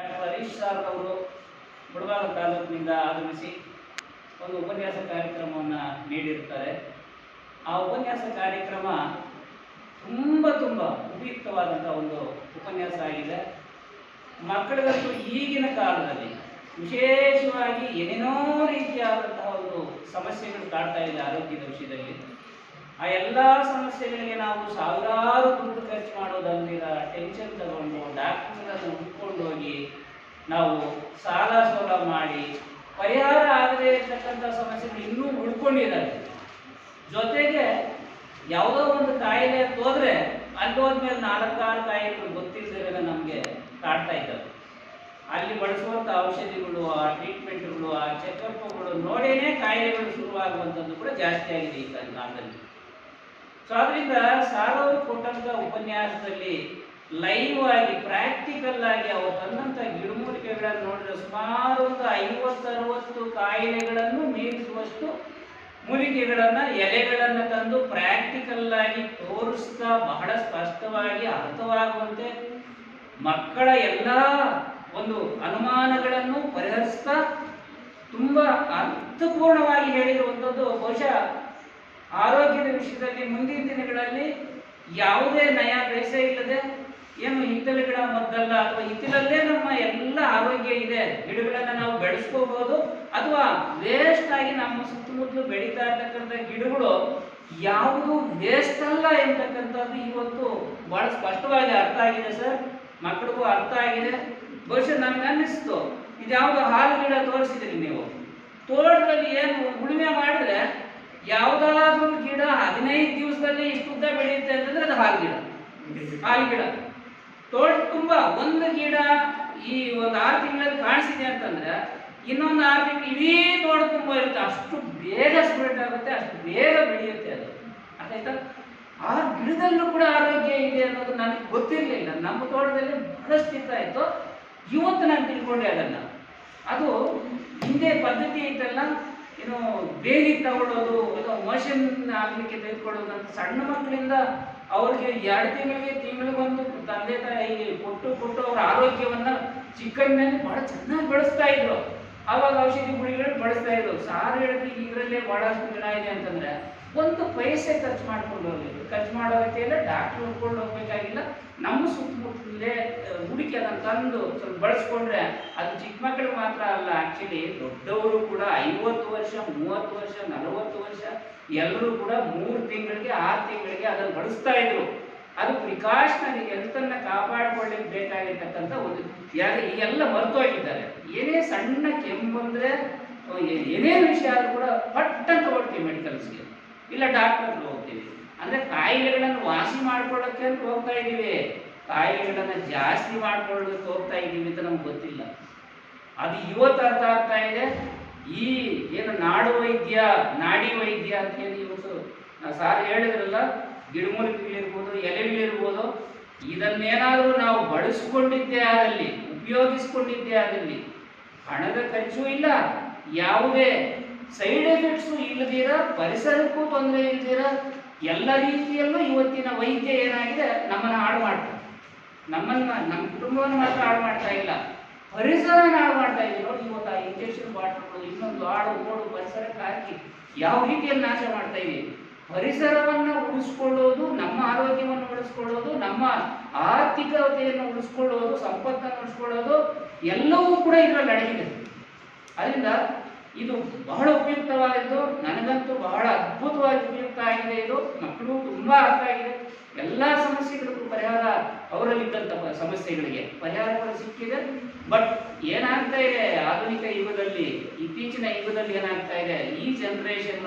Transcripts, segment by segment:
Doctor Harish sir ಅವರು ಮುಳಬಾಗ ತಾಲೂಕಿನಿಂದ ಆಗಮಿಸಿ ಒಂದು ಉಪನ್ಯಾಸ ಕಾರ್ಯಕ್ರಮವನ್ನು ನೀಡಿರ್ತಾರೆ ಆ ಉಪನ್ಯಾಸ ಕಾರ್ಯಕ್ರಮ ತುಂಬ ತುಂಬ ಉಪಯುಕ್ತವಾದಂಥ ಒಂದು ಉಪನ್ಯಾಸ ಆಗಿದೆ. ಮಕ್ಕಳಿಗಂತೂ ಈಗಿನ ಕಾಲದಲ್ಲಿ ವಿಶೇಷವಾಗಿ ಏನೇನೋ ರೀತಿಯಾದಂತಹ ಒಂದು ಸಮಸ್ಯೆಗಳು ಕಾಡ್ತಾ ಇದೆ ಆರೋಗ್ಯದ ವಿಷಯದಲ್ಲಿ. ಆ ಎಲ್ಲ ಸಮಸ್ಯೆಗಳಿಗೆ ನಾವು ಸಾವಿರಾರು ದುಡ್ಡು ಖರ್ಚು ಮಾಡೋದಲ್ಲಿರ ಟೆನ್ಷನ್ ತಗೊಂಡು ಡಾಕ್ಟರ್ಗಳನ್ನು ಹುಡ್ಕೊಂಡು ಹೋಗಿ ನಾವು ಸಾಲ ಸೋಲ ಮಾಡಿ, ಪರಿಹಾರ ಆಗದೇ ಇರತಕ್ಕಂಥ ಸಮಸ್ಯೆಗಳು ಇನ್ನೂ ಉಳ್ಕೊಂಡಿದ್ದಾರೆ ಜೊತೆಗೆ ಯಾವುದೋ ಒಂದು ಕಾಯಿಲೆ ಹೋದ್ರೆ ಅಲ್ಲಿ ಹೋದ್ಮೇಲೆ ನಾಲ್ಕಾರು ಕಾಯಿಲೆಗಳು ಗೊತ್ತಿಲ್ಲದಿರೋ ನಮಗೆ ಕಾಡ್ತಾ ಇದ್ದಾವೆ. ಅಲ್ಲಿ ಬಳಸುವಂಥ ಔಷಧಿಗಳು, ಆ ಟ್ರೀಟ್ಮೆಂಟ್ಗಳು ಆ ಚೆಕಪ್ಗಳು ನೋಡೇನೆ ಕಾಯಿಲೆಗಳು ಶುರುವಾಗುವಂಥದ್ದು ಕೂಡ ಜಾಸ್ತಿ ಆಗಿದೆ ಈ ಕಾಲದಲ್ಲಿ. ಸೊ ಅದರಿಂದ ಸಾರವರು ಕೊಟ್ಟಂತ ಉಪನ್ಯಾಸದಲ್ಲಿ ಲೈವ್ ಆಗಿ ಪ್ರಾಕ್ಟಿಕಲ್ ಆಗಿ ಅವರು ತಂದಂತ ಗಿಡಮೂಲಿಕೆಗಳನ್ನು ನೋಡಿದ್ರೆ ಸುಮಾರು ಒಂದು ಐವತ್ತು, ಅರವತ್ತು ಕಾಯಿಲೆಗಳನ್ನು ಮೀರಿಸುವಷ್ಟು ಮೂಲಿಕೆಗಳನ್ನು, ಎಲೆಗಳನ್ನು ತಂದು ಪ್ರಾಕ್ಟಿಕಲ್ ಆಗಿ ತೋರಿಸ್ತಾ ಬಹಳ ಸ್ಪಷ್ಟವಾಗಿ ಅರ್ಥವಾಗುವಂತೆ ಮಕ್ಕಳ ಎಲ್ಲ ಒಂದು ಅನುಮಾನಗಳನ್ನು ಪರಿಹರಿಸ್ತಾ ತುಂಬ ಅರ್ಥಪೂರ್ಣವಾಗಿ ಹೇಳಿರುವಂಥದ್ದು. ಬಹುಶಃ ಆರೋಗ್ಯದ ವಿಷಯದಲ್ಲಿ ಮುಂದಿನ ದಿನಗಳಲ್ಲಿ ಯಾವುದೇ ನಯ ಪೈಸೆ ಇಲ್ಲದೆ ಏನು ಹಿತ್ತಲ ಗಿಡ, ಮದ್ದಲ್ಲ ಅಥವಾ ಹಿತ್ತಲಲ್ಲೇ ನಮ್ಮ ಎಲ್ಲ ಆರೋಗ್ಯ ಇದೆ, ಗಿಡಗಳನ್ನು ನಾವು ಬೆಳೆಸ್ಕೋಬಹುದು ಅಥವಾ ವೇಸ್ಟ್ ಆಗಿ ನಮ್ಮ ಸುತ್ತಮುತ್ತಲು ಬೆಳೀತಾ ಇರ್ತಕ್ಕಂಥ ಗಿಡಗಳು ಯಾವುದು ವೇಸ್ಟ್ ಅಲ್ಲ ಎಂತಕ್ಕಂಥದ್ದು ಇವತ್ತು ಬಹಳ ಸ್ಪಷ್ಟವಾಗಿ ಅರ್ಥ ಆಗಿದೆ ಸರ್. ಮಕ್ಕಳಿಗೂ ಅರ್ಥ ಆಗಿದೆ. ಬಹುಶಃ ನಮ್ಗೆ ಅನ್ನಿಸ್ತು. ಇದ್ಯಾವುದು ಹಾಲು ಗಿಡ ತೋರಿಸಿದ್ರಿ ನೀವು. ತೋಟದಲ್ಲಿ ಏನು ಉಳುಮೆ ಗಿಡ ಹದಿನೈದು ದಿವಸದಲ್ಲಿ ಇಷ್ಟು ಉದ್ದ ಬೆಳೆಯುತ್ತೆ ಅಂತಂದ್ರೆ ಅದು ಹಾಲು ಗಿಡ. ಹಾಲು ಗಿಡ. ತೋಟ ತುಂಬಾ, ಒಂದು ಗಿಡ ಈ ಒಂದು ಆರು ತಿಂಗಳಲ್ಲಿ ಕಾಣಿಸಿದೆ ಅಂತಂದ್ರೆ ಇನ್ನೊಂದು ಆರು ತಿಂಗಳು ಇಡೀ ತೋಟ ತುಂಬ ಇರುತ್ತೆ. ಅಷ್ಟು ಬೇಗ ಸ್ಪ್ರೆಡ್ ಆಗುತ್ತೆ, ಅಷ್ಟು ಬೇಗ ಬೆಳೆಯುತ್ತೆ ಅದು. ಅರ್ಥಾಯ್ತಾ ಆ ಗಿಡದಲ್ಲೂ ಕೂಡ ಆರೋಗ್ಯ ಇದೆ ಅನ್ನೋದು ನನಗೆ ಗೊತ್ತಿರಲಿಲ್ಲ. ನಮ್ಮ ತೋಟದಲ್ಲಿ ಬಹಳಷ್ಟು ಇತ್ತು. ಇವತ್ತು ನಾನು ತಿಳ್ಕೊಂಡೆ ಅದನ್ನ. ಅದು ಹಿಂದೆ ಪದ್ಧತಿ ಇತ್ತಲ್ಲ ಏನು ಬೇಲಿ ತಗೊಳ್ಳೋದು ಅಥವಾ ಮೋಷನ್ ಆಗಲಿಕ್ಕೆ ತೆಗೆದುಕೊಳ್ಳೋದು ಅಂತ ಸಣ್ಣ ಮಕ್ಕಳಿಂದ ಅವ್ರಿಗೆ ಎರಡು ತಿಂಗಳಿಗೆ ತಿಂಗಳಿಗೊಂದು ತಂದೆ ತಾಯಿ ಕೊಟ್ಟು ಕೊಟ್ಟು ಅವರ ಆರೋಗ್ಯವನ್ನ ಚಿಕ್ಕಂದಿನಲ್ಲಿ ಬಹಳ ಚೆನ್ನಾಗಿ ಬಳಸ್ತಾ ಇದ್ರು. ಆವಾಗ ಔಷಧಿ ಗುಳಿಗಳು ಬಳಸ್ತಾ ಇದ್ರು. ಸಾರು ಹೇಳಿದ್ರೆ ಇದರಲ್ಲೇ ಬಹಳಷ್ಟು ಜನ ಇದೆ ಅಂತಂದ್ರೆ ಒಂದು ಪೈಸೆ ಖರ್ಚು ಮಾಡ್ಕೊಂಡು ಹೋಗ್ಲಿಕ್ಕೆ ಖರ್ಚು ಮಾಡೋ ಡಾಕ್ಟರ್ ಹುಡ್ಕೊಂಡು ಹೋಗ್ಬೇಕಾಗಿಲ್ಲ ನಮ್ಮ ಸುತ್ತಮುತ್ತಲೇ ಹುಡುಕಿ ಅದನ್ನು ತಂದು ಸ್ವಲ್ಪ ಬಳಸ್ಕೊಂಡ್ರೆ ಅದು ಚಿಕ್ಕ ಮಕ್ಕಳು ಮಾತ್ರ ಅಲ್ಲ ಆಕ್ಚುಲಿ ದೊಡ್ಡವರು ಕೂಡ ಐವತ್ತು ವರ್ಷ, ಮೂವತ್ತು ವರ್ಷ, ನಲವತ್ತು ವರ್ಷ, ಎಲ್ಲರೂ ಕೂಡ ಮೂರು ತಿಂಗಳಿಗೆ, ಆರು ತಿಂಗಳಿಗೆ ಅದನ್ನು ಬಳಸ್ತಾ ಇದ್ರು. ಅದು ಪ್ರಿಕಾಷನರಿ ಎಂತನ್ನ ಕಾಪಾಡಿಕೊಳ್ಳಿಕ್ಕೆ ಬೇಕಾಗಿರ್ತಕ್ಕಂಥ ಒಂದು ಯಾರು ಈಗೆಲ್ಲ ಮರ್ತೋಗಿದ್ದಾರೆ. ಏನೇ ಸಣ್ಣ ಕೆಮ್ಮು ಏನೇನು ಏನೇ ವಿಷಯ ಆದ್ರೂ ಕೂಡ ಪಟ್ ಅಂತ ಓಡ್ತೀವಿ ಮೆಡಿಕಲ್ಸ್ಗೆ ಇಲ್ಲ ಡಾಕ್ಟರ್ ಹೋಗ್ತೀವಿ. ಅಂದ್ರೆ ಕಾಯಿಲೆಗಳನ್ನು ವಾಸಿ ಮಾಡ್ಕೊಳ್ಳೋಕೆ ಅಂತ ಹೋಗ್ತಾ ಇದ್ದೀವಿ ಕಾಯಿಲೆಗಳನ್ನ ಜಾಸ್ತಿ ಮಾಡ್ಕೊಳ್ಳೋದಕ್ಕೆ ಹೋಗ್ತಾ ಇದ್ದೀವಿ ಅಂತ ನಮ್ಗೆ ಗೊತ್ತಿಲ್ಲ. ಅದು ಇವತ್ತು ಅರ್ಥ ಆಗ್ತಾ ಇದೆ. ಈ ಏನು ನಾಡು ವೈದ್ಯ, ನಾಡಿ ವೈದ್ಯ ಅಂತ ಹೇಳಿ ಇವತ್ತು ಸಾರ್ ಹೇಳಿದ್ರಲ್ಲ ಗಿಡಮೂಲಿಕೆಗಳಿರ್ಬೋದು ಎಲೆಗಳಿರ್ಬೋದು, ಇದನ್ನೇನಾದರೂ ನಾವು ಬಳಸ್ಕೊಂಡಿದ್ದೇ ಆದಲ್ಲಿ, ಉಪಯೋಗಿಸ್ಕೊಂಡಿದ್ದೇ ಆದಲ್ಲಿ ಹಣದ ಖರ್ಚು ಇಲ್ಲ, ಯಾವುದೇ ಸೈಡ್ ಎಫೆಕ್ಟ್ಸು ಇಲ್ಲದಿರ ಪರಿಸರಕ್ಕೂ ತೊಂದರೆ ಇಲ್ಲದಿರ ಎಲ್ಲ ರೀತಿಯಲ್ಲೂ ಇವತ್ತಿನ ವೈದ್ಯ ಏನಾಗಿದೆ, ನಮ್ಮನ್ನು ಹಾಳು ಮಾಡ್ತಾರೆ. ನಮ್ಮನ್ನ, ನಮ್ಮ ಕುಟುಂಬವನ್ನು ಮಾತ್ರ ಹಾಳು ಮಾಡ್ತಾ ಇಲ್ಲ. ಪರಿಸರನ ಹಾಳು ಮಾಡ್ತಾ ಇದೆ. ನೋಡಿ, ಇವತ್ತು ಆ ಇಂಜೆಕ್ಷನ್ ಬಾಟ್ಲು ಇನ್ನೊಂದು ಹಾಡು ಓಡು, ಪರಿಸರಕ್ಕೆ ಹಾಕಿ ಯಾವ ರೀತಿಯಲ್ಲಿ ನಾಶ ಮಾಡ್ತಾ ಇದೆ. ಪರಿಸರವನ್ನ ಉಳಿಸ್ಕೊಳ್ಳೋದು, ನಮ್ಮ ಆರೋಗ್ಯವನ್ನು ಉಳಿಸ್ಕೊಳ್ಳೋದು, ನಮ್ಮ ಆರ್ಥಿಕತೆಯನ್ನು ಉಳಿಸ್ಕೊಳ್ಳೋದು, ಸಂಪತ್ತನ್ನು ಉಳಿಸ್ಕೊಳ್ಳೋದು ಎಲ್ಲವೂ ಕೂಡ ಇದರಲ್ಲಿ ಅಡಗಿದೆ. ಅದರಿಂದ ಇದು ಬಹಳ ಉಪಯುಕ್ತವಾಗಿದ್ದು, ನನಗಂತೂ ಬಹಳ ಅದ್ಭುತವಾಗಿ ಉಪಯುಕ್ತ ಆಗಿದೆ ಇದು. ಮಕ್ಕಳು ತುಂಬಾ ಅರ್ಥ ಆಗಿದೆ. ಎಲ್ಲ ಅವರಲ್ಲಿದ್ದಂಥ ಸಮಸ್ಯೆಗಳಿಗೆ ಪರಿಹಾರಗಳು ಸಿಕ್ಕಿದೆ. ಬಟ್ ಏನಾಗ್ತಾ ಇದೆ? ಆಧುನಿಕ ಯುಗದಲ್ಲಿ, ಇತ್ತೀಚಿನ ಯುಗದಲ್ಲಿ ಏನಾಗ್ತಾ ಇದೆ? ಈ ಜನರೇಷನ್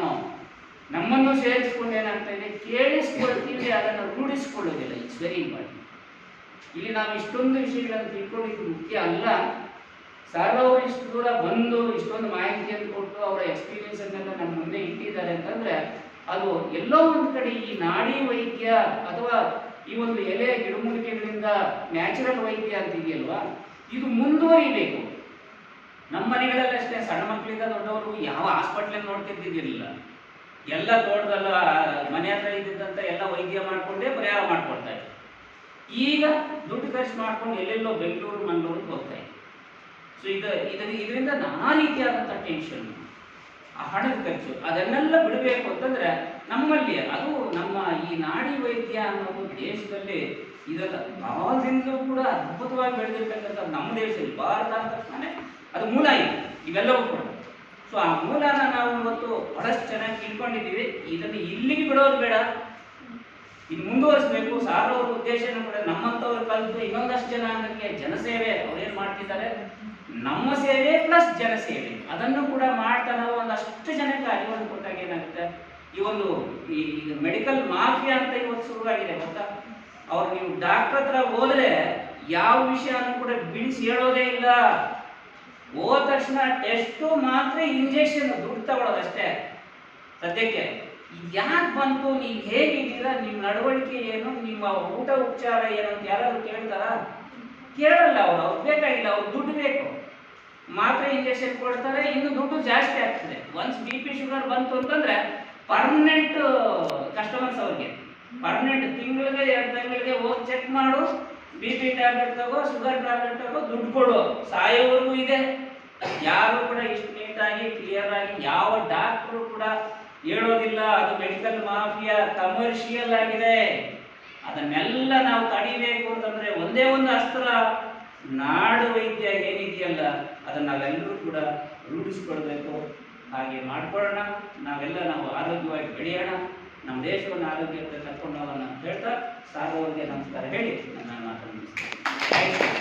ನಮ್ಮನ್ನು ಸೇರಿಸಿಕೊಂಡು ಏನಾಗ್ತಾ ಇದೆ? ಕೇಳಿಸ್ಕೊಳ್ತೀವಿ, ಅದನ್ನು ರೂಢಿಸಿಕೊಳ್ಳೋದಿಲ್ಲ. ಇಟ್ಸ್ ವೆರಿ ಇಂಪಾರ್ಟೆಂಟ್ ಇಲ್ಲಿ ನಾವು ಇಷ್ಟೊಂದು ವಿಷಯಗಳನ್ನು ತಿಳ್ಕೊಂಡಿದ್ದು ಮುಖ್ಯ ಅಲ್ಲ. ಸಾರ್ ಅವರು ಇಷ್ಟು ದೂರ ಬಂದು ಇಷ್ಟೊಂದು ಮಾಹಿತಿಯನ್ನು ಕೊಟ್ಟು ಅವರ ಎಕ್ಸ್ಪೀರಿಯನ್ಸ್ ಅನ್ನೆಲ್ಲ ನಮ್ಮ ಮುಂದೆ ಇಟ್ಟಿದ್ದಾರೆ ಅಂತಂದ್ರೆ, ಅದು ಎಲ್ಲೋ ಒಂದು ಕಡೆ ಈ ನಾಡಿ ವೈದ್ಯ ಅಥವಾ ಈ ಒಂದು ಎಲೆ ಗಿಡಮೂಲಿಕೆಗಳಿಂದ ನ್ಯಾಚುರಲ್ ವೈದ್ಯ ಅಂತ ಇದೆಯಲ್ವಾ? ಇದು ಮುಂದುವರಿಬೇಕು. ನಮ್ಮ ಮನೆಗಳಲ್ಲಷ್ಟೇ ಸಣ್ಣ ಮಕ್ಕಳಿಂದ ದೊಡ್ಡವರು ಯಾವ ಹಾಸ್ಪಿಟ್ಲಲ್ಲಿ ನೋಡ್ತಿದ್ದಿರಲಿಲ್ಲ ಎಲ್ಲ ತೋಟದಲ್ಲ ಮನೆ ಹತ್ರ ಇದ್ದಿದ್ದಂಥ ಎಲ್ಲ ವೈದ್ಯ ಮಾಡಿಕೊಂಡೇ ಪರಿಹಾರ ಮಾಡ್ಕೊಡ್ತಾ ಇದ್ರು. ಈಗ ದುಡ್ಡು ಖರ್ಚು ಮಾಡ್ಕೊಂಡು ಎಲ್ಲೆಲ್ಲೋ ಬೆಂಗಳೂರು, ಮಂಗಳೂರಿಗೆ ಹೋಗ್ತಾ ಸೊ ಇದು ಇದರ ಇದರಿಂದ ನಾನಾ ರೀತಿಯಾದಂಥ ಟೆನ್ಷನ್ ಆ ಹಣದ ಖರ್ಚು, ಅದನ್ನೆಲ್ಲ ಬಿಡಬೇಕು ಅಂತಂದ್ರೆ ನಮ್ಮಲ್ಲಿ ಅದು ನಮ್ಮ ಈ ನಾಡಿ ವೈದ್ಯ ಅನ್ನೋದು ದೇಶದಲ್ಲಿ ಇದೆಲ್ಲ ಕಾಲದಿಂದಲೂ ಕೂಡ ಅದ್ಭುತವಾಗಿ ಬೆಳೆದಿರ್ತಕ್ಕಂಥ ನಮ್ಮ ದೇಶದಲ್ಲಿ, ಭಾರತ ಅಂತ ತಕ್ಷಣ ಅದು ಮೂಲ ಇದೆ, ಇವೆಲ್ಲವೂ ಕೂಡ. ಸೊ ಆ ಮೂಲನ ನಾವು ಇವತ್ತು ಬಹಳಷ್ಟು ಚೆನ್ನಾಗಿ ತಿಳ್ಕೊಂಡಿದ್ದೀವಿ. ಇದನ್ನು ಇಲ್ಲಿಗೆ ಬಿಡೋದು ಬೇಡ. ಇನ್ನು ಮುಂದುವರಿಸಬೇಕು. ಸಾರ್ವರ ಉದ್ದೇಶನೂ ಕೂಡ ನಮ್ಮಂಥವ್ರು ಕಲಿತು ಇನ್ನೊಂದಷ್ಟು ಜನಾಂಗಕ್ಕೆ ಜನಸೇವೆ ಅವ್ರೇನು ಮಾಡ್ತಿದ್ದಾರೆ? ನಮ್ಮ ಸೇವೆ ಪ್ಲಸ್ ಜನ ಸೇವೆ. ಅದನ್ನು ಕೂಡ ಮಾಡ್ತಾ ನಾವು ಒಂದಷ್ಟು ಜನಕ್ಕೆ ಅರಿವನ್ನು ಕೊಟ್ಟಾಗ ಏನಾಗುತ್ತೆ? ಈ ಒಂದು ಈ ಮೆಡಿಕಲ್ ಮಾಫಿಯಾ ಅಂತ ಇವತ್ತು ಶುರುವಾಗಿದೆ ಗೊತ್ತಾ? ಅವ್ರು ನೀವು ಡಾಕ್ಟರ್ ಹತ್ರ ಹೋದ್ರೆ ಯಾವ ವಿಷಯನೂ ಕೂಡ ಬಿಡಿಸಿ ಹೇಳೋದೇ ಇಲ್ಲ. ಹೋದ ತಕ್ಷಣ ಟೆಸ್ಟು ಮಾತ್ರ ಇಂಜೆಕ್ಷನ್ ದುಡ್ಡು ತಗೊಳ್ಳೋದಷ್ಟೇ ಸದ್ಯಕ್ಕೆ ಯಾಕೆ ಬಂತು? ನೀವು ಹೇಗಿದ್ದೀರಾ ನಿಮ್ಮ ನಡವಳಿಕೆ ಏನು? ನಿಮ್ಮ ಊಟ ಉಪಚಾರ ಏನು ಅಂತ ಯಾರಾದ್ರು ಕೇಳ್ತಾರಾ? ಕೇಳಲ್ಲ ಅವರು. ಅವ್ರು ಬೇಕಾಗಿಲ್ಲ. ಅವ್ರು ದುಡ್ಡು ಬೇಕು. ಮಾತ್ರೆ ಇಂಜೆಕ್ಷನ್ ಕೊಡ್ತಾರೆ, ಇನ್ನು ದುಡ್ಡು ಜಾಸ್ತಿ ಆಗ್ತದೆ. ಒನ್ಸ್ ಬಿ ಪಿ ಶುಗರ್ ಬಂತು ಅಂತಂದ್ರೆ ಪರ್ಮನೆಂಟ್ ಕಸ್ಟಮರ್ಸ್ ಅವ್ರಿಗೆ. ಪರ್ಮನೆಂಟ್ ತಿಂಗಳಿಗೆ, ಎರಡು ತಿಂಗಳಿಗೆ ಹೋಗಿ ಚೆಕ್ ಮಾಡು ಬಿ ಪಿ ಟ್ಯಾಬ್ಲೆಟ್ ತಗೋ ಶುಗರ್ ಟ್ಯಾಬ್ಲೆಟ್ ತಗೋ, ದುಡ್ಡು ಕೊಡು. ಸಾಯೋವರೆಗೂ ಇದೆ. ಯಾರು ಕೂಡ ಇಷ್ಟು ನೀಟಾಗಿ ಕ್ಲಿಯರ್ ಆಗಿ, ಯಾವ ಡಾಕ್ಟ್ರು ಕೂಡ ಹೇಳೋದಿಲ್ಲ, ಅದು ಮೆಡಿಕಲ್ ಮಾಫಿಯಾ ಕಮರ್ಷಿಯಲ್ ಆಗಿದೆ. ಅದನ್ನೆಲ್ಲ ನಾವು ತಡಿಬೇಕು ಅಂತಂದ್ರೆ ಒಂದೇ ಒಂದು ಅಸ್ತ್ರ ನಾಡು ವೈದ್ಯ ಏನಿದೆಯಲ್ಲ, ಅದನ್ನ ನಾವೆಲ್ಲರೂ ಕೂಡ ರೂಢಿಸ್ಕೊಳ್ಬೇಕು. ಹಾಗೆ ಮಾಡ್ಕೊಳ್ಳೋಣ. ನಾವೆಲ್ಲ ನಾವು ಆರೋಗ್ಯವಾಗಿ ಬೆಳೆಯೋಣ. ನಮ್ಮ ದೇಶವನ್ನು ಆರೋಗ್ಯಕ್ಕೆ ಕರ್ಕೊಂಡು ಹೋಗೋಣ ಅಂತ ಹೇಳ್ತಾ ಸಾರ್ವರಿಗೆ ನಮಸ್ಕಾರ ಹೇಳಿ. ನನ್ನ ಮಾತನ್ನು.